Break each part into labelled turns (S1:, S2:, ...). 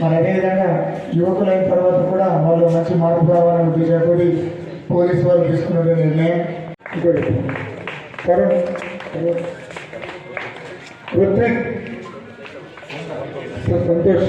S1: మరి అదేవిధంగా యువకులు అయిన తర్వాత కూడా వాళ్ళు మంచి మార్పు రావాలని ఉద్దేశంతో పోలీసు వాళ్ళు తీసుకున్న నిర్ణయం. ఇంకోటి. కరుణ్ కరుణ్. రుత్విక్ సంతోష్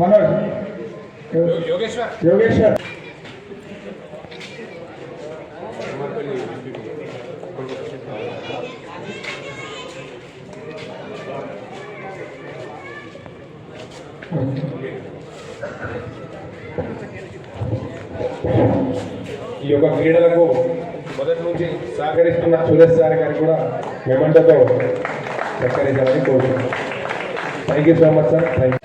S2: మనోజ్
S3: యోగేశ్వర్
S1: యోగేశ్వర్
S3: ఈ యొక్క క్రీడలకు మొదటి నుంచి సహకరిస్తున్న సురేష్ సార్ గారికి కూడా మెమంటోతో సహకరించాలని కోరుతున్నాను thank you so much sir thank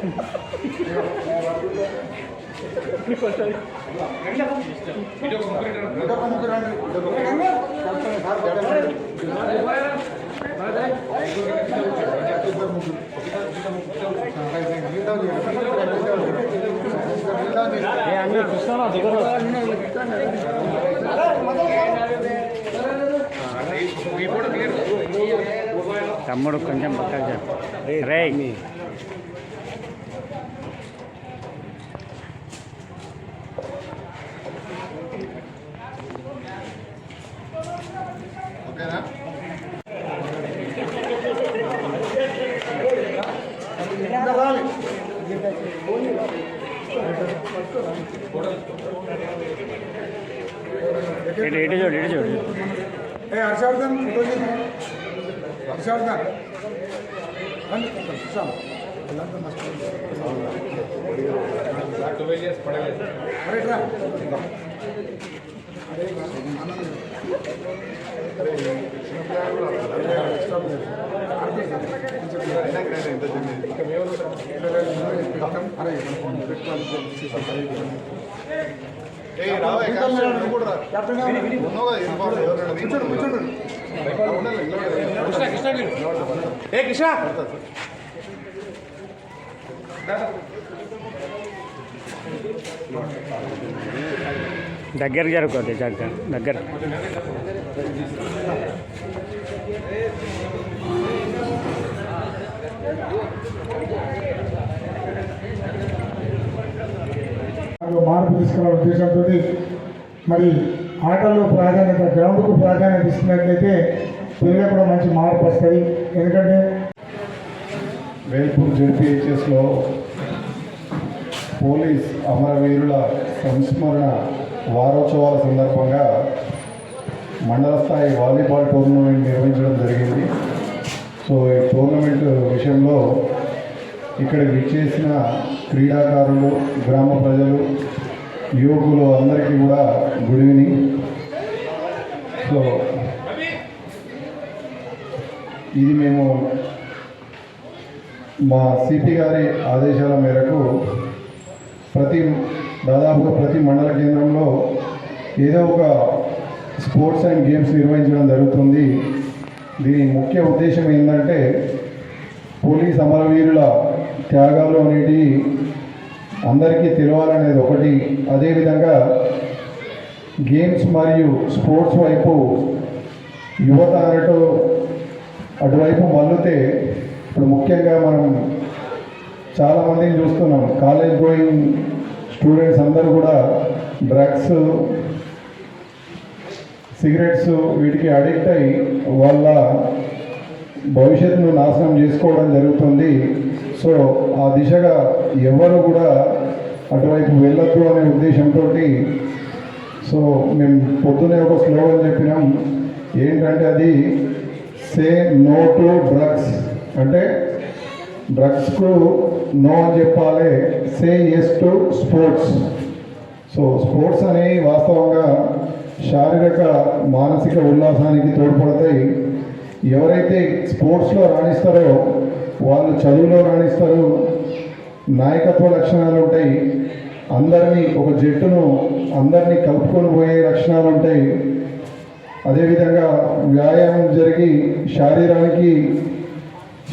S2: చిన్నాయని తమ్ముడు కొంచెం పక్కన రే ఇటు చూడు ఇటు చూడు
S1: ఏ హర్షవర్ధన్ ఫోటో. హర్షవర్ధన్ రండి,
S3: ఏ కృష్ణ
S2: దగ్గర జరుగుతుంది దగ్గర దగ్గర
S1: దాంట్లో మార్పు తీసుకునే ఉద్దేశంతో మరి ఆటల్లో ప్రాధాన్యత గ్రౌండ్కు ప్రాధాన్యత ఇస్తున్నట్లయితే పిల్లలకు కూడా మంచి మార్పు వస్తుంది. ఎందుకంటే
S4: వేల్పూర్ జెడ్పీహెచ్ఎస్లో పోలీస్ అమరవీరుల సంస్మరణ వారోత్సవాల సందర్భంగా మండల స్థాయి వాలీబాల్ టోర్నమెంట్ నిర్వహించడం జరిగింది. సో ఈ టోర్నమెంట్ విషయంలో ఇక్కడ విచ్చేసిన క్రీడాకారులు గ్రామ ప్రజలు యువకులు అందరికీ కూడా గుడ్ ఈవినింగ్. సో ఇది మేము మా సిపి గారి ఆదేశాల మేరకు ప్రతి దాదాపుగా ప్రతి మండల కేంద్రంలో ఏదో ఒక స్పోర్ట్స్ అండ్ గేమ్స్ నిర్వహించడం జరుగుతుంది. దీని ముఖ్య ఉద్దేశం ఏంటంటే పోలీస్ అమరవీరుల త్యాగాలు అనేటివి అందరికీ తెలవాలనేది ఒకటి. అదేవిధంగా గేమ్స్ మరియు స్పోర్ట్స్ వైపు యువత అన్నట్టు అటువైపు మల్లితే ఇప్పుడు ముఖ్యంగా మనం చాలామందిని చూస్తున్నాం. కాలేజ్ గోయింగ్ స్టూడెంట్స్ అందరూ కూడా డ్రగ్స్ సిగరెట్స్ వీటికి అడిక్ట్ అయి వాళ్ళ భవిష్యత్తును నాశనం చేసుకోవడం జరుగుతుంది. సో ఆ దిశగా ఎవరు కూడా అటువైపు వెళ్ళొద్దు అనే ఉద్దేశంతో సో మేము పొద్దునే ఒక స్లోగన్ చెప్పినాం. ఏంటంటే అది సే నో టు డ్రగ్స్. అంటే డ్రగ్స్కు నో అని చెప్పాలి say yes to sports. So sports అనేవి వాస్తవంగా శారీరక మానసిక ఉల్లాసానికి తోడ్పడతాయి. ఎవరైతే స్పోర్ట్స్లో రాణిస్తారో వాళ్ళు చదువులో రాణిస్తారు నాయకత్వ లక్షణాలు ఉంటాయి. అందరినీ ఒక జట్టును అందరినీ కలుపుకొని పోయే లక్షణాలు ఉంటాయి. అదేవిధంగా వ్యాయామం జరిగి శారీరానికి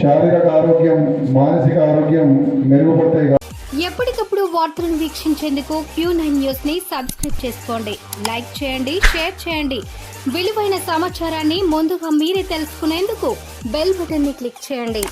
S4: శారీరక ఆరోగ్యం మానసిక ఆరోగ్యం మెరుగుపడతాయి
S5: ఎప్పటికప్పుడు వార్తలను వీక్షించేందుకు క్యూ నైన్ న్యూస్ని సబ్స్క్రైబ్ చేసుకోండి. లైక్ చేయండి షేర్ చేయండి. విలువైన సమాచారాన్ని ముందుగా మీరే తెలుసుకునేందుకు బెల్ బటన్ని క్లిక్ చేయండి.